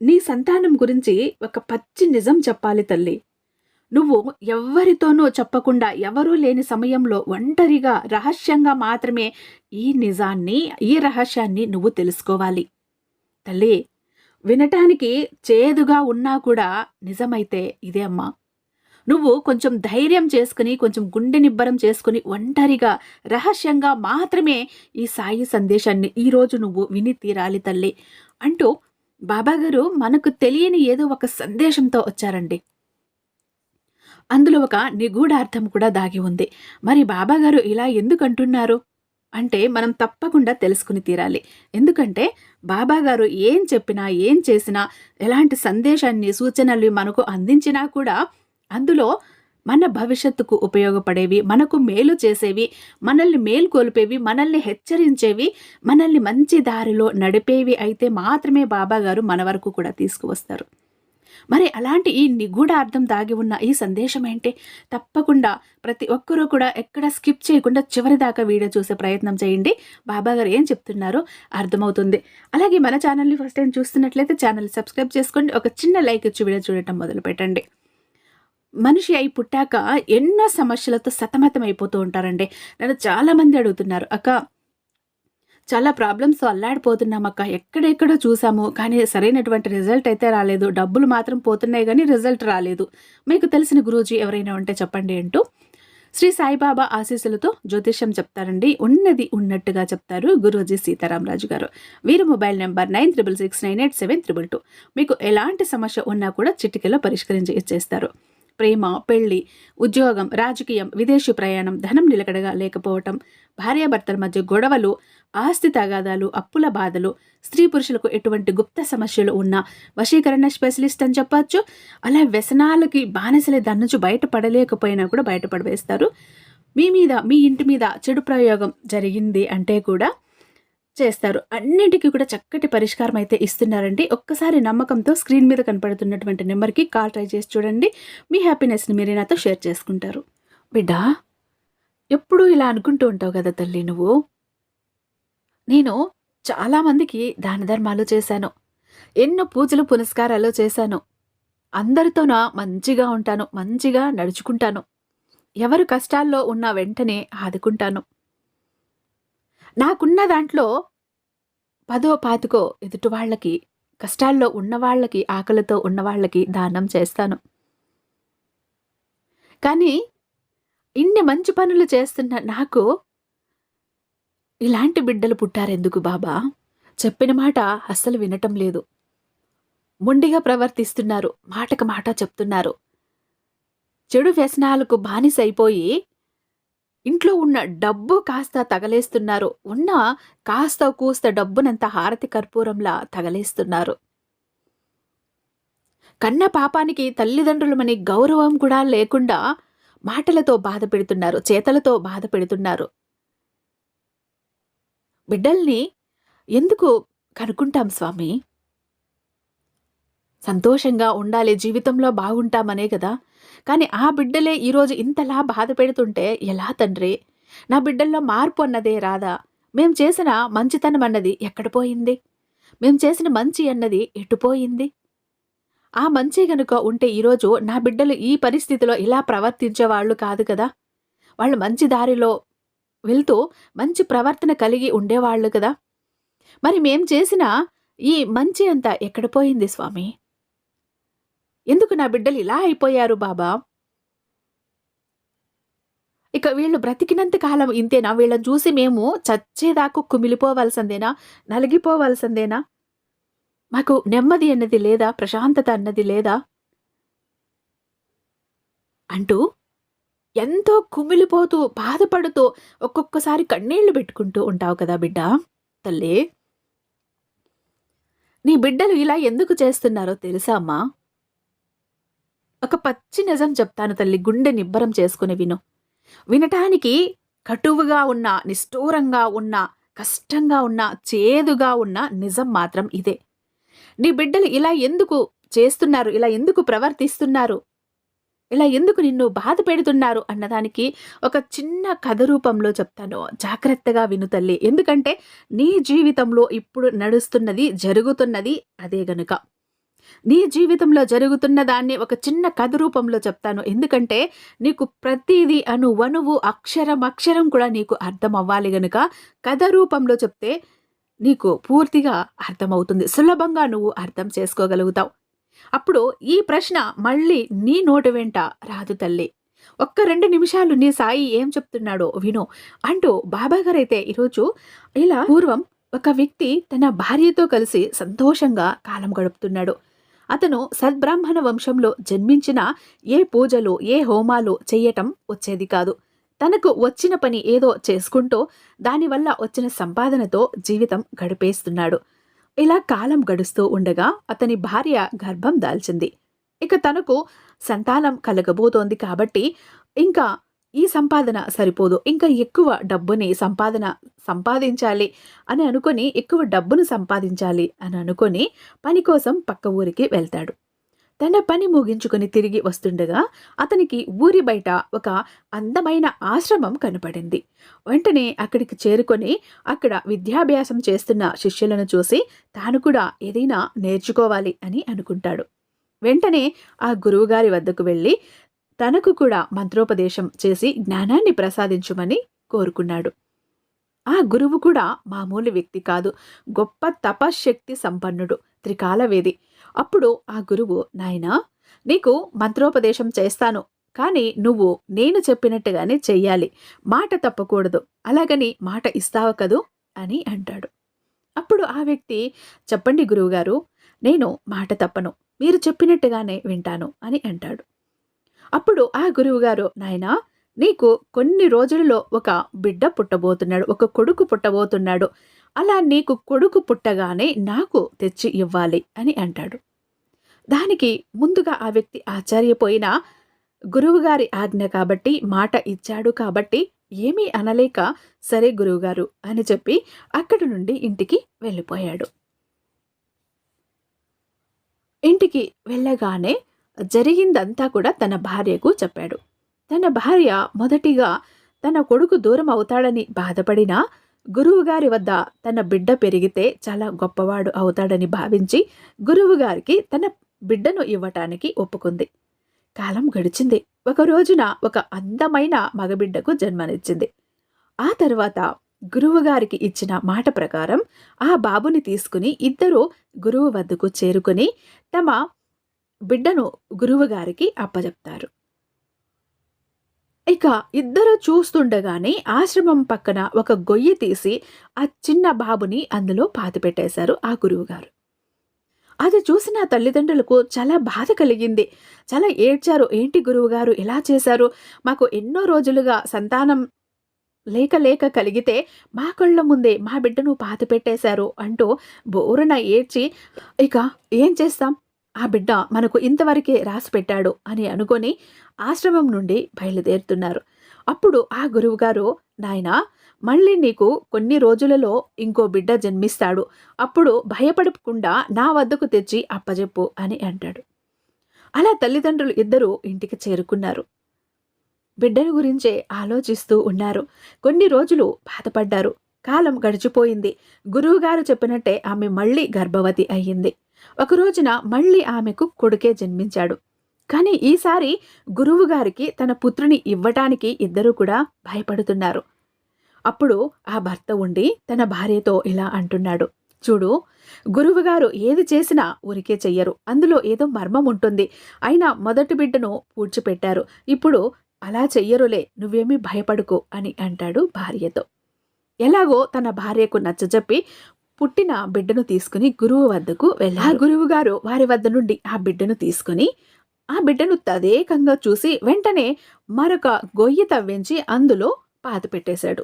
నీ సంతానం గురించి ఒక పచ్చి నిజం చెప్పాలి తల్లి. నువ్వు ఎవ్వరితోనూ చెప్పకుండా ఎవరూ లేని సమయంలో ఒంటరిగా రహస్యంగా మాత్రమే ఈ నిజాన్ని ఈ రహస్యాన్ని నువ్వు తెలుసుకోవాలి. తల్లి వినటానికి చేదుగా ఉన్నా కూడా నిజమైతే ఇదే అమ్మా. నువ్వు కొంచెం ధైర్యం చేసుకుని కొంచెం గుండె నిబ్బరం చేసుకుని ఒంటరిగా రహస్యంగా మాత్రమే ఈ సాయి సందేశాన్ని ఈరోజు నువ్వు విని తీరాలి తల్లి. అంటూ బాబాగారు మనకు తెలియని ఏదో ఒక సందేశంతో వచ్చారండి. అందులో ఒక నిగూఢార్థం కూడా దాగి ఉంది. మరి బాబాగారు ఇలా ఎందుకు అంటున్నారు? అంటే మనం తప్పకుండా తెలుసుకుని తీరాలి. ఎందుకంటే బాబాగారు ఏం చెప్పినా ఏం చేసినా ఎలాంటి సందేశాన్ని సూచనలు మనకు అందించినా కూడా అందులో మన భవిష్యత్తుకు ఉపయోగపడేవి మనకు మేలు చేసేవి మనల్ని మేల్కొల్పేవి మనల్ని హెచ్చరించేవి మనల్ని మంచి దారిలో నడిపేవి అయితే మాత్రమే బాబాగారు మన వరకు కూడా తీసుకువస్తారు. మరి అలాంటి ఈ నిగూఢ అర్థం దాగి ఉన్న ఈ సందేశం ఏంటి? తప్పకుండా ప్రతి ఒక్కరూ కూడా ఎక్కడ స్కిప్ చేయకుండా చివరి దాకా వీడియో చూసే ప్రయత్నం చేయండి. బాబా గారు ఏం చెప్తున్నారో అర్థమవుతుంది. అలాగే మన ఛానల్ని ఫస్ట్ టైం చూస్తున్నట్లయితే ఛానల్ సబ్స్క్రైబ్ చేసుకోండి. ఒక చిన్న లైక్ ఇచ్చి వీడియో చూడటం మొదలు పెట్టండి మనిషి అయి పుట్టాక ఎన్నో సమస్యలతో సతమతం అయిపోతూ ఉంటారండి. నన్ను చాలామంది అడుగుతున్నారు అక్క చాలా ప్రాబ్లమ్స్ అల్లాడిపోతున్నాం అక్క ఎక్కడెక్కడో చూసాము కానీ సరైనటువంటి రిజల్ట్ అయితే రాలేదు. డబ్బులు మాత్రం పోతున్నాయి కానీ రిజల్ట్ రాలేదు. మీకు తెలిసిన గురూజీ ఎవరైనా ఉంటే చెప్పండి అంటూ శ్రీ సాయిబాబా ఆశీస్సులతో జ్యోతిష్యం చెప్తారండి. ఉన్నది ఉన్నట్టుగా చెప్తారు గురూజీ సీతారామరాజు గారు. వీరి mobile number nine triple six nine eight seven triple two. మీకు ఎలాంటి సమస్య ఉన్నా కూడా చిటికెలో పరిష్కరించి ఇచ్చేస్తారు. ప్రేమ పెళ్ళి ఉద్యోగం రాజకీయం విదేశీ ప్రయాణం ధనం నిలకడగా లేకపోవటం భార్యాభర్తల మధ్య గొడవలు ఆస్తి తగాదాలు అప్పుల బాధలు స్త్రీ పురుషులకు ఎటువంటి గుప్త సమస్యలు ఉన్నా వశీకరణ స్పెషలిస్ట్ అని చెప్పచ్చు. అలా వ్యసనాలకి బానిసలే దాని నుంచి బయటపడలేకపోయినా కూడా బయటపడవేస్తారు. మీ మీద మీ ఇంటి మీద చెడు ప్రయోగం జరిగింది అంటే కూడా చేస్తారు. అన్నింటికి కూడా చక్కటి పరిష్కారం అయితే ఇస్తున్నారండి. ఒక్కసారి నమ్మకంతో స్క్రీన్ మీద కనపడుతున్నటువంటి నెంబర్కి కాల్ ట్రై చేసి చూడండి. మీ హ్యాపీనెస్ని మీరే నాతో షేర్ చేసుకుంటారు. బిడ్డా ఎప్పుడూ ఇలా అనుకుంటూ ఉంటావు కదా తల్లి నువ్వు? నేను చాలామందికి దాన ధర్మాలు చేశాను. ఎన్నో పూజలు పునస్కారాలు చేశాను. అందరితోనా మంచిగా ఉంటాను మంచిగా నడుచుకుంటాను. ఎవరు కష్టాల్లో ఉన్న వెంటనే ఆదుకుంటాను. నాకున్న దాంట్లో పదో పాతికో ఎదుటి వాళ్ళకి కష్టాల్లో ఉన్నవాళ్ళకి ఆకలితో ఉన్నవాళ్ళకి దానం చేస్తాను. కానీ ఇన్ని మంచి పనులు చేస్తున్న నాకు ఇలాంటి బిడ్డలు పుట్టారెందుకు బాబా? చెప్పిన మాట అస్సలు వినటం లేదు. మొండిగా ప్రవర్తిస్తున్నారు మాటకు మాట చెప్తున్నారు. చెడు వ్యసనాలకు బానిసైపోయి ఇంట్లో ఉన్న డబ్బు కాస్త తగలేస్తున్నారు. ఉన్న కాస్త కూస్త డబ్బునంత హారతి కర్పూరంలా తగలేస్తున్నారు. కన్న పాపానికి తల్లిదండ్రులమని గౌరవం కూడా లేకుండా మాటలతో బాధ పెడుతున్నారు చేతలతో బాధ పెడుతున్నారు బిడ్డల్ని ఎందుకు కనుక్కుంటాం స్వామి? సంతోషంగా ఉండాలి జీవితంలో బాగుంటామనే కదా. కానీ ఆ బిడ్డలే ఈరోజు ఇంతలా బాధ పెడుతుంటే ఎలా తండ్రి? నా బిడ్డల్లో మార్పు అన్నదే రాదా మేం చేసిన మంచితనం అన్నది ఎక్కడ పోయింది? మేం చేసిన మంచి అన్నది ఎటుపోయింది ఆ మంచి గనుక ఉంటే ఈరోజు నా బిడ్డలు ఈ పరిస్థితిలో ఇలా ప్రవర్తించేవాళ్ళు కాదు కదా? వాళ్ళు మంచి దారిలో వెళ్తూ మంచి ప్రవర్తన కలిగి ఉండేవాళ్ళు కదా? మరి మేం చేసిన ఈ మంచి అంతా ఎక్కడ పోయింది స్వామి? ఎందుకు నా బిడ్డలు ఇలా అయిపోయారు బాబా? ఇక వీళ్ళు బ్రతికినంత కాలం ఇంతేనా? వీళ్ళని చూసి మేము చచ్చేదాకా కుమిలిపోవలసిందేనా? నలిగిపోవలసిందేనా? మాకు నెమ్మది అన్నది లేదా? ప్రశాంతత అన్నది లేదా? అంటూ ఎంతో కుమిలిపోతూ బాధపడుతూ ఒక్కొక్కసారి కన్నీళ్ళు పెట్టుకుంటూ ఉంటావు కదా బిడ్డ తల్లి. నీ బిడ్డలు ఇలా ఎందుకు చేస్తున్నారో తెలుసా అమ్మా? ఒక పచ్చి నిజం చెప్తాను తల్లి గుండె నిబ్బరం చేసుకుని విను. వినటానికి కటువుగా ఉన్న నిష్ఠూరంగా ఉన్న కష్టంగా ఉన్న చేదుగా ఉన్న నిజం మాత్రం ఇదే. నీ బిడ్డలు ఇలా ఎందుకు చేస్తున్నారు? ఇలా ఎందుకు ప్రవర్తిస్తున్నారు? ఇలా ఎందుకు నిన్ను బాధ పెడుతున్నారు? అన్నదానికి ఒక చిన్న కథ రూపంలో చెప్తాను. జాగ్రత్తగా విను తల్లి. ఎందుకంటే నీ జీవితంలో ఇప్పుడు నడుస్తున్నది జరుగుతున్నది అదే గనుక. నీ జీవితంలో జరుగుతున్న దాన్ని ఒక చిన్న కథ రూపంలో చెప్తాను. ఎందుకంటే నీకు ప్రతిదీ అను వనువు అక్షరం అక్షరం కూడా నీకు అర్థం అవ్వాలి గనుక కథ రూపంలో చెప్తే నీకు పూర్తిగా అర్థమవుతుంది. సులభంగా నువ్వు అర్థం చేసుకోగలుగుతావు. అప్పుడు ఈ ప్రశ్న మళ్ళీ నీ నోటి వెంట రాదు తల్లి. ఒక్క రెండు నిమిషాలు నీ సాయి ఏం చెప్తున్నాడో విను అంటూ బాబా గారైతే ఈరోజు ఇలా పూర్వం ఒక వ్యక్తి తన భార్యతో కలిసి సంతోషంగా కాలం గడుపుతున్నాడు. అతను సద్బ్రాహ్మణ వంశంలో జన్మించిన ఏ పూజలు ఏ హోమాలు చెయ్యటం వచ్చేది కాదు. తనకు వచ్చిన పని ఏదో చేసుకుంటూ దానివల్ల వచ్చిన సంపాదనతో జీవితం గడిపేస్తున్నాడు. ఇలా కాలం గడుస్తూ ఉండగా అతని భార్య గర్భం దాల్చింది. ఇక తనకు సంతానం కలగబోతోంది కాబట్టి ఇంకా ఈ సంపాదన సరిపోదు. ఇంకా ఎక్కువ డబ్బుని సంపాదన సంపాదించాలి అని అనుకొని ఎక్కువ డబ్బును సంపాదించాలి అని అనుకొని పని కోసం పక్క ఊరికి వెళ్తాడు. తన పని ముగించుకొని తిరిగి వస్తుండగా అతనికి ఊరి బయట ఒక అందమైన ఆశ్రమం కనపడింది. వెంటనే అక్కడికి చేరుకొని అక్కడ విద్యాభ్యాసం చేస్తున్న శిష్యులను చూసి తాను కూడా ఏదైనా నేర్చుకోవాలి అని అనుకుంటాడు. వెంటనే ఆ గురువుగారి వద్దకు వెళ్ళి తనకు కూడా మంత్రోపదేశం చేసి జ్ఞానాన్ని ప్రసాదించమని కోరుకున్నాడు. ఆ గురువు కూడా మామూలు వ్యక్తి కాదు గొప్ప తపశ్శక్తి సంపన్నుడు త్రికాలవేది. అప్పుడు ఆ గురువు నాయనా నీకు మంత్రోపదేశం చేస్తాను కానీ నువ్వు నేను చెప్పినట్టుగానే చెయ్యాలి మాట తప్పకూడదు అలాగని మాట ఇస్తావు కదూ? అని అంటాడు. అప్పుడు ఆ వ్యక్తి చెప్పండి గురువుగారు నేను మాట తప్పను మీరు చెప్పినట్టుగానే వింటాను అని అంటాడు. అప్పుడు ఆ గురువుగారు నాయనా నీకు కొన్ని రోజులలో ఒక బిడ్డ పుట్టబోతున్నాడు ఒక కొడుకు పుట్టబోతున్నాడు. అలా నీకు కొడుకు పుట్టగానే నాకు తెచ్చి ఇవ్వాలి అని అంటాడు. దానికి ముందుగా ఆ వ్యక్తి ఆశ్చర్యపోయిన గురువుగారి ఆజ్ఞ కాబట్టి మాట ఇచ్చాడు కాబట్టి ఏమీ అనలేక సరే గురువుగారు అని చెప్పి అక్కడి నుండి ఇంటికి వెళ్ళిపోయాడు. ఇంటికి వెళ్ళగానే జరిగిందంతా కూడా తన భార్యకు చెప్పాడు. తన భార్య మొదటిగా తన కొడుకు దూరం అవుతాడని బాధపడినా గురువుగారి వద్ద తన బిడ్డ పెరిగితే చాలా గొప్పవాడు అవుతాడని భావించి గురువుగారికి తన బిడ్డను ఇవ్వటానికి ఒప్పుకుంది. కాలం గడిచింది. ఒక రోజున ఒక అందమైన మగబిడ్డకు జన్మనిచ్చింది. ఆ తర్వాత గురువుగారికి ఇచ్చిన మాట ప్రకారం ఆ బాబుని తీసుకుని ఇద్దరు గురువు వద్దకు చేరుకుని తమ బిడ్డను గురువుగారికి అప్పజెప్తారు. ఇక ఇద్దరు చూస్తుండగానే ఆశ్రమం పక్కన ఒక గొయ్యి తీసి ఆ చిన్న బాబుని అందులో పాతిపెట్టేశారు ఆ గురువుగారు. అది చూసిన తల్లిదండ్రులకు చాలా బాధ కలిగింది. చాలా ఏడ్చారు ఏంటి గురువుగారు ఇలా చేశారు? మాకు ఎన్నో రోజులుగా సంతానం లేక లేక కలిగితే మా కళ్ళ ముందే మా బిడ్డను పాతి పెట్టేశారు అంటూ బోరున ఏడ్చి ఇక ఏం చేస్తాం? ఆ బిడ్డ మనకు ఇంతవరకే రాసి పెట్టాడు అని అనుకొని ఆశ్రమం నుండి బయలుదేరుతున్నారు. అప్పుడు ఆ గురువుగారు నాయనా మళ్ళీ నీకు కొన్ని రోజులలో ఇంకో బిడ్డ జన్మిస్తాడు. అప్పుడు భయపడకుండా నా వద్దకు తెచ్చి అప్పజెప్పు అని అంటాడు. అలా తల్లిదండ్రులు ఇద్దరూ ఇంటికి చేరుకున్నారు. బిడ్డను గురించే ఆలోచిస్తూ ఉన్నారు. కొన్ని రోజులు బాధపడ్డారు. కాలం గడిచిపోయింది. గురువుగారు చెప్పినట్టే ఆమె మళ్ళీ గర్భవతి అయ్యింది. ఒకరోజున మళ్ళీ ఆమెకు కొడుకే జన్మించాడు. కానీ ఈసారి గురువుగారికి తన పుత్రుని ఇవ్వటానికి ఇద్దరూ కూడా భయపడుతున్నారు. అప్పుడు ఆ భర్త ఉండి తన భార్యతో ఇలా అంటున్నాడు. చూడు గురువుగారు ఏది చేసినా ఊరికే చెయ్యరు. అందులో ఏదో మర్మం ఉంటుంది. అయినా మొదటి బిడ్డను పూడ్చిపెట్టారు. ఇప్పుడు అలా చెయ్యరులే నువ్వేమీ భయపడుకో అని అంటాడు భార్యతో. ఎలాగో తన భార్యకు నచ్చజెప్పి పుట్టిన బిడ్డను తీసుకుని గురువు వద్దకు వెళ్ళారు. గురువు గారు వారి వద్ద నుండి ఆ బిడ్డను తీసుకుని ఆ బిడ్డను తదేకంగా చూసి వెంటనే మరొక గొయ్యి తవ్వించి అందులో పాతి పెట్టేశాడు.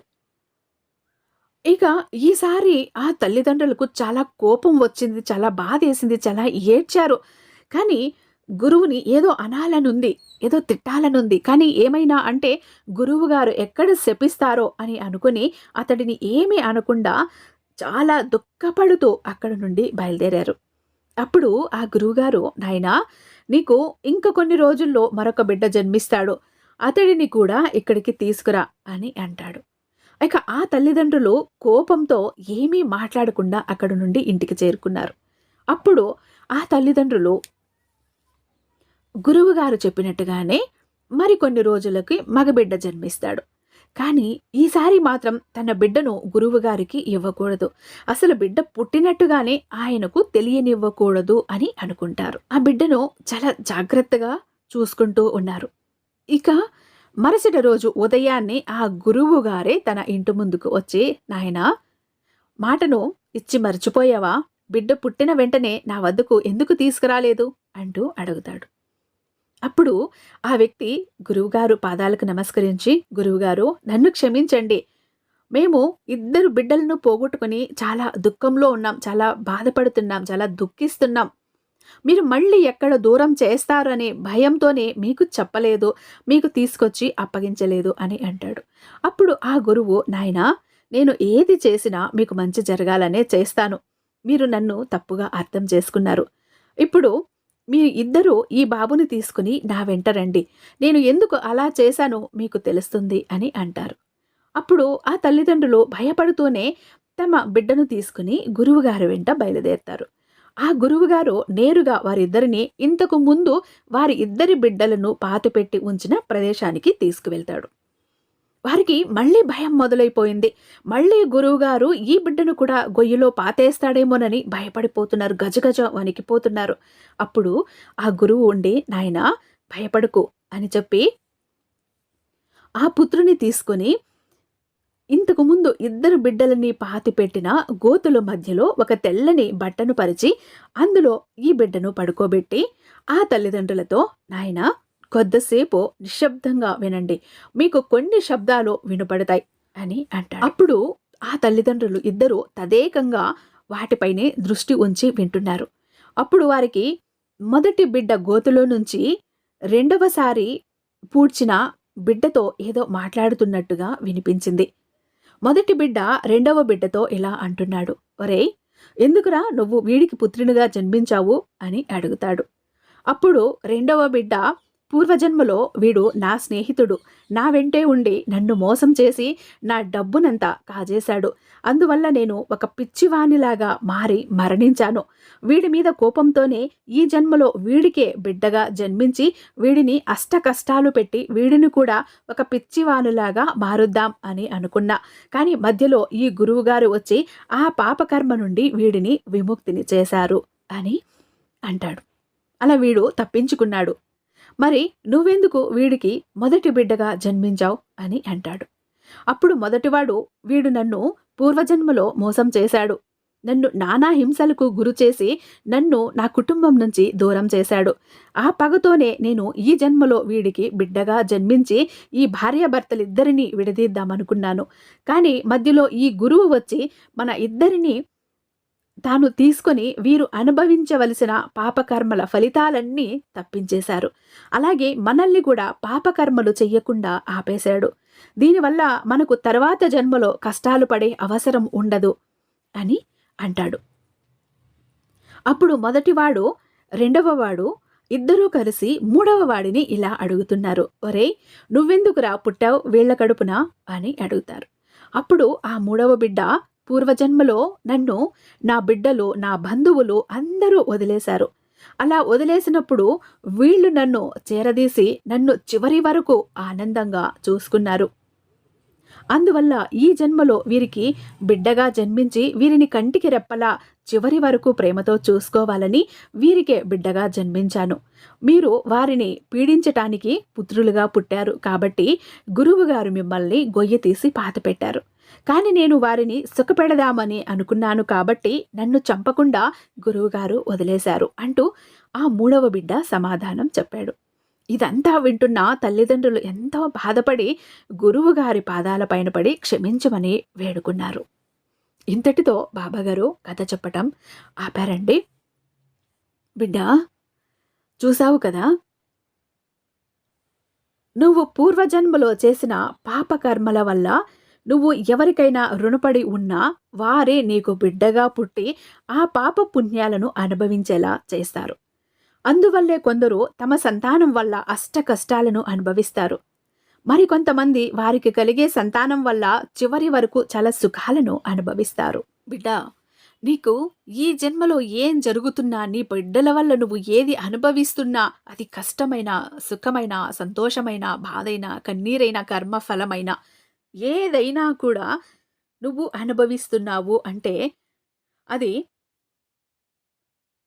ఇక ఈసారి ఆ తల్లిదండ్రులకు చాలా కోపం వచ్చింది చాలా బాధేసింది చాలా ఏడ్చారు. కానీ గురువుని ఏదో అనాలనుంది ఏదో తిట్టాలనుంది. కానీ ఏమైనా అంటే గురువు గారు ఎక్కడ శపిస్తారో అని అనుకుని అతడిని ఏమీ అనకుండా చాలా దుఃఖపడుతూ అక్కడ నుండి బయలుదేరారు. అప్పుడు ఆ గురువుగారు నాయనా నీకు ఇంక కొన్ని రోజుల్లో మరొక బిడ్డ జన్మిస్తాడు. అతడిని కూడా ఇక్కడికి తీసుకురా అని అంటాడు. ఇక ఆ తల్లిదండ్రులు కోపంతో ఏమీ మాట్లాడకుండా అక్కడ నుండి ఇంటికి చేరుకున్నారు. అప్పుడు ఆ తల్లిదండ్రులు గురువుగారు చెప్పినట్టుగానే మరికొన్ని రోజులకి మగబిడ్డ జన్మిస్తాడు. కానీ ఈసారి మాత్రం తన బిడ్డను గురువుగారికి ఇవ్వకూడదు. అసలు బిడ్డ పుట్టినట్టుగానే ఆయనకు తెలియనివ్వకూడదు అని అనుకుంటారు. ఆ బిడ్డను చాలా జాగ్రత్తగా చూసుకుంటూ ఉన్నారు. ఇక మరుసటి రోజు ఉదయాన్నే ఆ గురువు గారే తన ఇంటి ముందుకు వచ్చి నాయనా మాటను ఇచ్చి మర్చిపోయావా? బిడ్డ పుట్టిన వెంటనే నా వద్దకు ఎందుకు తీసుకురాలేదు? అంటూ అడుగుతాడు. అప్పుడు ఆ వ్యక్తి గురువుగారు పాదాలకు నమస్కరించి గురువుగారు నన్ను క్షమించండి. మేము ఇద్దరు బిడ్డలను పోగొట్టుకుని చాలా దుఃఖంలో ఉన్నాం చాలా బాధపడుతున్నాం చాలా దుఃఖిస్తున్నాం. మీరు మళ్ళీ ఎక్కడ దూరం చేస్తారనే భయంతోనే మీకు చెప్పలేదు మీకు తీసుకొచ్చి అప్పగించలేదు అని అంటాడు. అప్పుడు ఆ గురువు నాయనా నేను ఏది చేసినా మీకు మంచి జరగాలనే చేస్తాను. మీరు నన్ను తప్పుగా అర్థం చేసుకున్నారు. ఇప్పుడు మీ ఇద్దరూ ఈ బాబుని తీసుకుని నా వెంట రండి. నేను ఎందుకు అలా చేశానో మీకు తెలుస్తుంది అని అంటారు. అప్పుడు ఆ తల్లిదండ్రులు భయపడుతూనే తమ బిడ్డను తీసుకుని గురువుగారి వెంట బయలుదేరుతారు. ఆ గురువుగారు నేరుగా వారిద్దరిని ఇంతకు ముందు వారి ఇద్దరి బిడ్డలను పాతిపెట్టి ఉంచిన ప్రదేశానికి తీసుకువెళ్తాడు. వారికి మళ్ళీ భయం మొదలైపోయింది. మళ్ళీ గురువుగారు ఈ బిడ్డను కూడా గొయ్యిలో పాతేస్తాడేమోనని భయపడిపోతున్నారు. గజగజ వణికిపోతున్నారు. అప్పుడు ఆ గురువు ఉండి నాయన భయపడకు అని చెప్పి ఆ పుత్రుని తీసుకుని ఇంతకుముందు ఇద్దరు బిడ్డలని పాతిపెట్టిన గోతుల మధ్యలో ఒక తెల్లని బట్టను పరిచి అందులో ఈ బిడ్డను పడుకోబెట్టి ఆ తల్లిదండ్రులతో నాయనా కొద్దిసేపు నిశ్శబ్దంగా వినండి. మీకు కొన్ని శబ్దాలు వినపడతాయి అని అంటాడు. అప్పుడు ఆ తల్లిదండ్రులు ఇద్దరు తదేకంగా వాటిపైనే దృష్టి ఉంచి వింటున్నారు. అప్పుడు వారికి మొదటి బిడ్డ గోతులో నుంచి రెండవసారి పూడ్చిన బిడ్డతో ఏదో మాట్లాడుతున్నట్టుగా వినిపించింది. మొదటి బిడ్డ రెండవ బిడ్డతో ఇలా అంటున్నాడు. ఒరే ఎందుకురా నువ్వు వీడికి పుత్రునిగా జన్మించావు? అని అడుగుతాడు. అప్పుడు రెండవ బిడ్డ పూర్వజన్మలో వీడు నా స్నేహితుడు. నా వెంటే ఉండి నన్ను మోసం చేసి నా డబ్బునంతా కాజేశాడు. అందువల్ల నేను ఒక పిచ్చివాణిలాగా మారి మరణించాను. వీడి మీద కోపంతోనే ఈ జన్మలో వీడికే బిడ్డగా జన్మించి వీడిని అష్ట కష్టాలు పెట్టి వీడిని కూడా ఒక పిచ్చివాణిలాగా మారుద్దాం అని అనుకున్నా. కానీ మధ్యలో ఈ గురువుగారు వచ్చి ఆ పాపకర్మ నుండి వీడిని విముక్తిని చేశారు అని అంటాడు. అలా వీడు తప్పించుకున్నాడు. మరి నువ్వెందుకు వీడికి మొదటి బిడ్డగా జన్మించావు అని అంటాడు. అప్పుడు మొదటివాడు వీడు నన్ను పూర్వజన్మలో మోసం చేశాడు. నన్ను నానా హింసలకు గురి చేసి నన్ను నా కుటుంబం నుంచి దూరం చేశాడు. ఆ పగతోనే నేను ఈ జన్మలో వీడికి బిడ్డగా జన్మించి ఈ భార్యాభర్తలిద్దరినీ విడదీద్దామనుకున్నాను. కానీ మధ్యలో ఈ గురువు వచ్చి మన ఇద్దరిని తాను తీసుకొని వీరు అనుభవించవలసిన పాపకర్మల ఫలితాలన్నీ తప్పించేశారు. అలాగే మనల్ని కూడా పాపకర్మలు చెయ్యకుండా ఆపేశాడు. దీనివల్ల మనకు తర్వాత జన్మలో కష్టాలు పడే అవసరం ఉండదు అని అంటాడు. అప్పుడు మొదటివాడు రెండవవాడు ఇద్దరూ కలిసి మూడవ వాడిని ఇలా అడుగుతున్నారు. ఒరే నువ్వెందుకురా పుట్టావు వీళ్ళ కడుపున? అని అడుగుతారు. అప్పుడు ఆ మూడవ బిడ్డ పూర్వజన్మలో నన్ను నా బిడ్డలు నా బంధువులు అందరూ వదిలేశారు. అలా వదిలేసినప్పుడు వీళ్ళు నన్ను చేరదీసి నన్ను చివరి వరకు ఆనందంగా చూసుకున్నారు. అందువల్ల ఈ జన్మలో వీరికి బిడ్డగా జన్మించి వీరిని కంటికి రెప్పలా చివరి వరకు ప్రేమతో చూసుకోవాలని వీరికే బిడ్డగా జన్మించాను. మీరు వారిని పీడించటానికి పుత్రులుగా పుట్టారు కాబట్టి గురువుగారు మిమ్మల్ని గొయ్యి తీసి పాతపెట్టారు. కానీ నేను వారిని సుఖపెడదామని అనుకున్నాను కాబట్టి నన్ను చంపకుండా గురువుగారు వదిలేశారు అంటూ ఆ మూడవ బిడ్డ సమాధానం చెప్పాడు. ఇదంతా వింటున్న తల్లిదండ్రులు ఎంతో బాధపడి గురువుగారి పాదాలపైన పడి క్షమించమని వేడుకున్నారు. ఇంతటితో బాబాగారు కథ చెప్పటం ఆపారండి. బిడ్డ చూసావు కదా? నువ్వు పూర్వజన్మలో చేసిన పాపకర్మల వల్ల నువ్వు ఎవరికైనా రుణపడి ఉన్నా వారే నీకు బిడ్డగా పుట్టి ఆ పాప పుణ్యాలను అనుభవించేలా చేస్తారు. అందువల్లే కొందరు తమ సంతానం వల్ల అష్ట కష్టాలను అనుభవిస్తారు. మరికొంతమంది వారికి కలిగే సంతానం వల్ల చివరి వరకు చాలా సుఖాలను అనుభవిస్తారు. బిడ్డ నీకు ఈ జన్మలో ఏం జరుగుతున్నా నీ బిడ్డల వల్ల నువ్వు ఏది అనుభవిస్తున్నా అది కష్టమైన సుఖమైన సంతోషమైన బాధైన కన్నీరైన కర్మఫలమైన ఏదైనా కూడా నువ్వు అనుభవిస్తున్నావు అంటే అది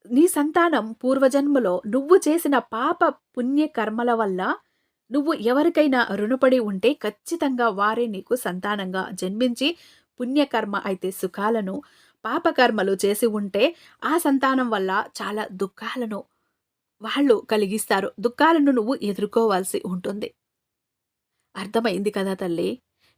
నీ సంతానం పూర్వజన్మలో నువ్వు చేసిన పాప పుణ్య కర్మల వల్ల నువ్వు ఎవరికైనా రుణపడి ఉంటే ఖచ్చితంగా వారే నీకు సంతానంగా జన్మించి పుణ్యకర్మ అయితే సుఖాలను పాపకర్మలు చేసి ఉంటే ఆ సంతానం వల్ల చాలా దుఃఖాలను వాళ్ళు కలిగిస్తారు. దుఃఖాలను నువ్వు ఎదుర్కోవాల్సి ఉంటుంది. అర్థమైంది కదా తల్లి?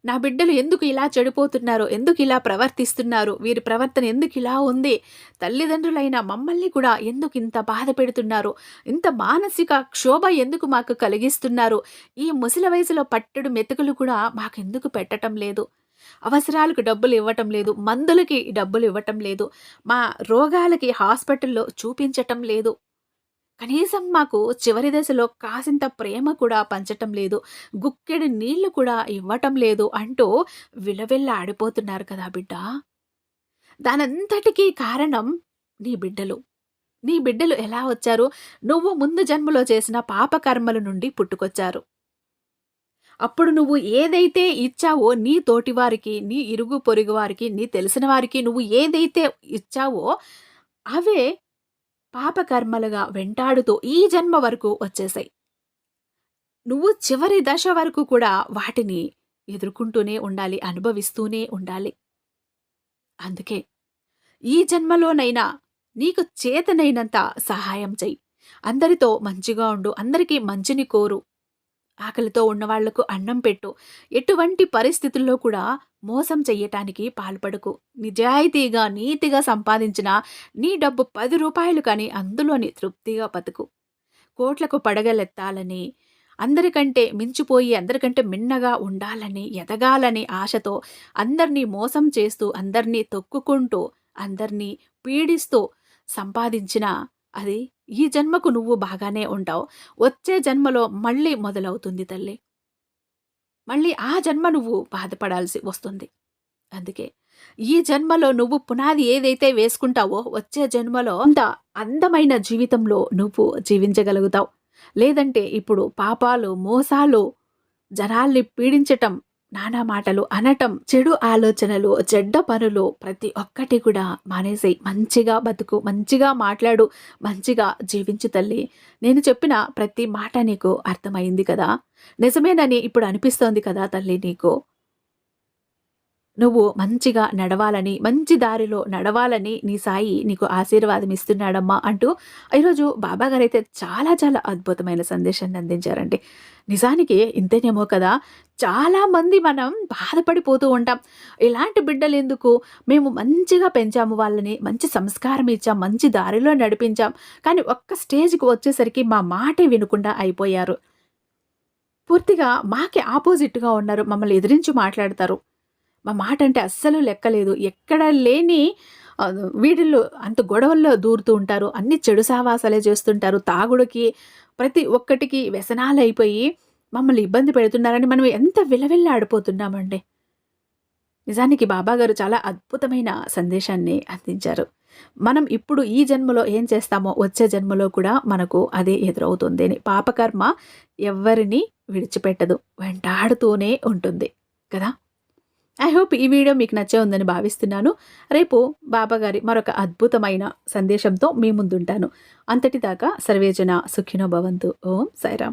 నా బిడ్డలు ఎందుకు ఇలా చెడిపోతున్నారు ఎందుకు ఇలా ప్రవర్తిస్తున్నారు వీరి ప్రవర్తన ఎందుకు ఇలా ఉంది తల్లిదండ్రులైన మమ్మల్ని కూడా ఎందుకు ఇంత బాధ పెడుతున్నారు ఇంత మానసిక క్షోభ ఎందుకు మాకు కలిగిస్తున్నారు ఈ ముసలి వయసులో పట్టడు మెతుకులు కూడా మాకెందుకు పెట్టడం లేదు? అవసరాలకు డబ్బులు ఇవ్వటం లేదు మందులకి డబ్బులు ఇవ్వటం లేదు మా రోగాలకి హాస్పిటల్లో చూపించటం లేదు. కనీసం మాకు చివరి దశలో కాసింత ప్రేమ కూడా పంచటం లేదు. గుక్కెడి నీళ్ళు కూడా ఇవ్వటం లేదు అంటూ విలవిల్ల ఆడిపోతున్నారు కదా బిడ్డ. దానంతటికీ కారణం నీ బిడ్డలు. నీ బిడ్డలు ఎలా వచ్చారు? నువ్వు ముందు జన్మలో చేసిన పాపకర్మల నుండి పుట్టుకొచ్చారు. అప్పుడు నువ్వు ఏదైతే ఇచ్చావో నీ తోటివారికి నీ ఇరుగు పొరుగు వారికి నీ తెలిసిన వారికి నువ్వు ఏదైతే ఇచ్చావో అవే పాపకర్మలుగా వెంటాడుతూ ఈ జన్మ వరకు వచ్చేసాయి. నువ్వు చివరి దశ వరకు కూడా వాటిని ఎదుర్కొంటూనే ఉండాలి అనుభవిస్తూనే ఉండాలి. అందుకే ఈ జన్మలోనైనా నీకు చేతనైనంత సహాయం చెయ్యి. అందరితో మంచిగా ఉండు అందరికీ మంచిని కోరు. ఆకలితో ఉన్నవాళ్ళకు అన్నం పెట్టు. ఎటువంటి పరిస్థితుల్లో కూడా మోసం చెయ్యటానికి పాల్పడకు. నిజాయితీగా నీతిగా సంపాదించిన నీ డబ్బు పది రూపాయలు కానీ అందులోని తృప్తిగా బతుకు. కోట్లకు పడగలెత్తాలని అందరికంటే మించిపోయి అందరికంటే మిన్నగా ఉండాలని ఎదగాలని ఆశతో అందరినీ మోసం చేస్తూ అందరినీ తొక్కుకుంటూ అందరినీ పీడిస్తూ సంపాదించిన అది ఈ జన్మకు నువ్వు బాగానే ఉంటావు. వచ్చే జన్మలో మళ్ళీ మొదలవుతుంది తల్లి. మళ్ళీ ఆ జన్మ నువ్వు బాధపడాల్సి వస్తుంది. అందుకే ఈ జన్మలో నువ్వు పునాది ఏదైతే వేసుకుంటావో వచ్చే జన్మలో అంత అందమైన జీవితంలో నువ్వు జీవించగలుగుతావు. లేదంటే ఇప్పుడు పాపాలు మోసాలు జనాల్ని పీడించటం నానా మాటలు అనటం చెడు ఆలోచనలు చెడ్డ పనులు ప్రతి ఒక్కటి కూడా మానేసి మంచిగా బతుకు మంచిగా మాట్లాడు మంచిగా జీవించు తల్లి. నేను చెప్పిన ప్రతి మాట నీకు అర్థమైంది కదా? నిజమేనని ఇప్పుడు అనిపిస్తోంది కదా తల్లి నీకు? నువ్వు మంచిగా నడవాలని మంచి దారిలో నడవాలని నీ సాయి నీకు ఆశీర్వాదం ఇస్తున్నాడమ్మా అంటూ ఈరోజు బాబాగారు అయితే చాలా చాలా అద్భుతమైన సందేశాన్ని అందించారండి. నిజానికి ఇంతేనేమో కదా చాలామంది మనం బాధపడిపోతూ ఉంటాం. ఇలాంటి బిడ్డలు ఎందుకు? మేము మంచిగా పెంచాము వాళ్ళని మంచి సంస్కారం ఇచ్చాం మంచి దారిలో నడిపించాం. కానీ ఒక్క స్టేజ్కి వచ్చేసరికి మా మాటే వినకుండా అయిపోయారు. పూర్తిగా మాకే ఆపోజిట్గా ఉన్నారు మమ్మల్ని ఎదిరించి మాట్లాడతారు. మా మాట అంటే అస్సలు లెక్కలేదు. ఎక్కడ లేని వీడిల్లో అంత గొడవల్లో దూరుతూ ఉంటారు. అన్ని చెడు సావాసాలే చేస్తుంటారు. తాగుడికి ప్రతి ఒక్కటికి వ్యసనాలు అయిపోయి మమ్మల్ని ఇబ్బంది పెడుతున్నారని మనం ఎంత విలవిల్లాడిపోతున్నామండి. నిజానికి బాబాగారు చాలా అద్భుతమైన సందేశాన్ని అందించారు. మనం ఇప్పుడు ఈ జన్మలో ఏం చేస్తామో వచ్చే జన్మలో కూడా మనకు అదే ఎదురవుతుంది. అని పాపకర్మ ఎవరిని విడిచిపెట్టదు. వెంటాడుతూనే ఉంటుంది. కదా? ఐ హోప్ ఈ వీడియో మీకు నచ్చే ఉందని భావిస్తున్నాను. రేపు బాబాగారి మరొక అద్భుతమైన సందేశంతో మీ ముందుంటాను. అంతటిదాకా సర్వేజన సుఖినో భవంతు. ఓం సాయిరామ్.